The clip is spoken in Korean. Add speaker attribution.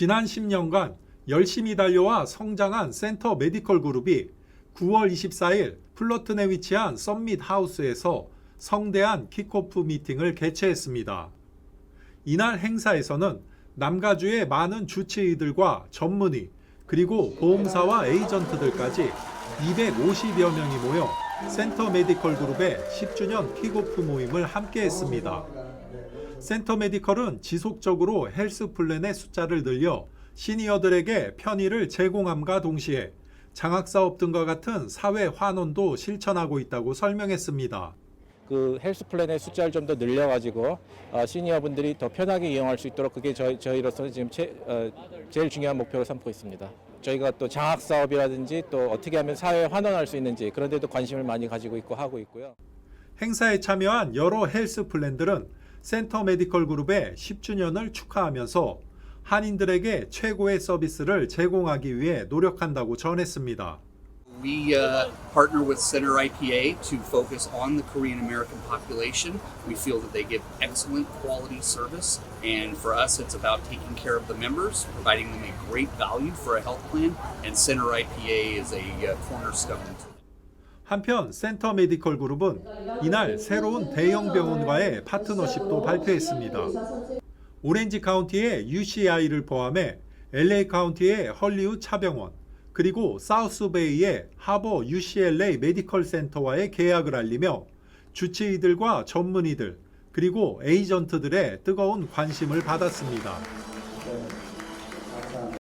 Speaker 1: 지난 10년간 열심히 달려와 성장한 센터 메디컬 그룹이 9월 24일 플러튼에 위치한 썸밋 하우스에서 성대한 킥오프 미팅을 개최했습니다. 이날 행사에서는 남가주의 많은 주치의들과 전문의 그리고 보험사와 에이전트들까지 250여 명이 모여 센터 메디컬 그룹의 10주년 킥오프 모임을 함께 했습니다. 센터 메디컬은 지속적으로 헬스 플랜의 숫자를 늘려 시니어들에게 편의를 제공함과 동시에 장학사업 등과 같은 사회 환원도 실천하고 있다고 설명했습니다.
Speaker 2: 그 헬스 플랜의 숫자를 좀 더 늘려가지고 어, 시니어분들이 더 편하게 이용할 수 있도록 그게 저희, 저희로서 지금 제, 어, 제일 중요한 목표로 삼고 있습니다. 저희가 또 장학 사업이라든지 또 어떻게 하면 사회에 환원할 수 있는지 그런 데도 관심을 많이 가지고 있고 하고 있고요.
Speaker 1: 행사에 참여한 여러 헬스 플랜들은 센터 메디컬 그룹의 10주년을 축하하면서 한인들에게 최고의 서비스를 제공하기 위해 노력한다고 전했습니다.
Speaker 3: We uh, partner with Center IPA to focus on the Korean American population. We feel that they give excellent quality service, and for us, it's about taking care of the members, providing them a great value for a health plan, and Center IPA is a uh, cornerstone.
Speaker 1: 한편 센터 메디컬 그룹은 이날 새로운 대형 병원과의 파트너십도 발표했습니다. 오렌지 카운티의 UCI를 포함해 LA 카운티의 헐리우드 차병원, 그리고 사우스베이의 하버 UCLA 메디컬 센터와의 계약을 알리며 주치의들과 전문의들, 그리고 에이전트들의 뜨거운 관심을 받았습니다.